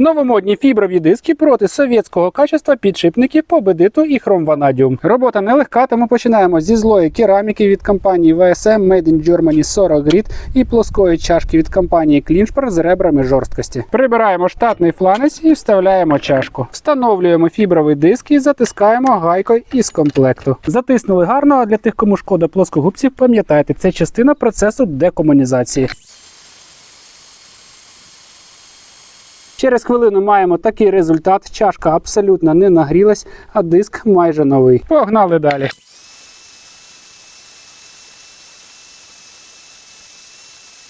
Новомодні фіброві диски проти совєтського качества підшипників победиту і хромванадіум. Робота нелегка, тому починаємо зі злої кераміки від компанії VSM Made in Germany 40 гріт і плоскої чашки від компанії Кліншпер з ребрами жорсткості. Прибираємо штатний фланець і вставляємо чашку. Встановлюємо фібровий диск і затискаємо гайкою із комплекту. Затиснули гарно, а для тих, кому шкода плоскогубців, пам'ятайте, це частина процесу декомунізації. Через хвилину маємо такий результат. Чашка абсолютно не нагрілась, а диск майже новий. Погнали далі.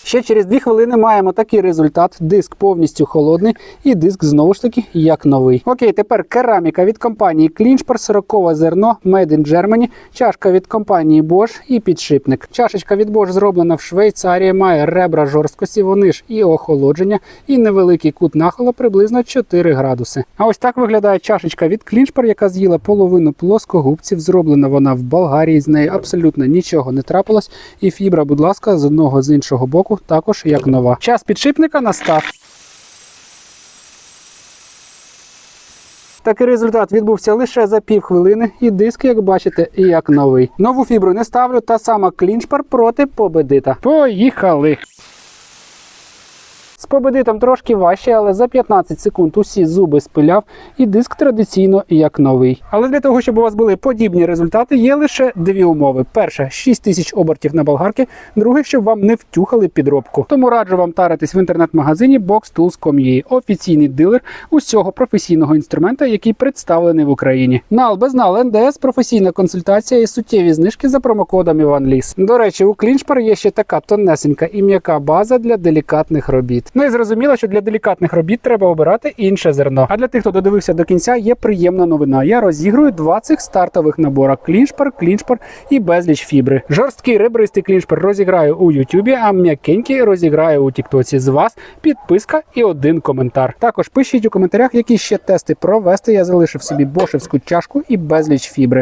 Ще через 2 хвилини маємо такий результат. Диск повністю холодний і диск знову ж таки як новий. Окей, тепер кераміка від компанії Кліншпер, 40 зерно, Made in Germany, чашка від компанії Bosch і підшипник. Чашечка від Bosch зроблена в Швейцарії, має ребра жорсткості, вони ж і охолодження, і невеликий кут нахилу приблизно 4 градуси. А ось так виглядає чашечка від Кліншпер, яка з'їла половину плоскогубців. Зроблена вона в Болгарії. З неї абсолютно нічого не трапилось. І фібра, будь ласка, з одного з іншого боку також як нова. Час підшипника настав. Такий результат відбувся лише за півхвилини, і диск, як бачите, як новий. Нову фібру не ставлю, та сама клінчпар проти победита. Поїхали! З победитом трошки важче, але за 15 секунд усі зуби спиляв, і диск традиційно як новий. Але для того, щоб у вас були подібні результати, є лише дві умови: перша 6 тисяч обертів на болгарки, друге, щоб вам не втюхали підробку. Тому раджу вам таритись в інтернет-магазині BoxTools.com.ua, офіційний дилер усього професійного інструмента, який представлений в Україні. Нал без нал НДС, професійна консультація і суттєві знижки за промокодом Іван Ліс. До речі, у Кліншпар є ще така тонесенька і м'яка база для делікатних робіт. Ну і зрозуміло, що для делікатних робіт треба обирати інше зерно. А для тих, хто додивився до кінця, є приємна новина. Я розігрую 20 стартових наборах кліншпар, кліншпар і безліч фібри. Жорсткий ребристий кліншпар розіграю у Ютубі, а м'якенький розіграю у Тіктоці. З вас підписка і один коментар. Також пишіть у коментарях, які ще тести провести. Я залишив собі бошевську чашку і безліч фібри.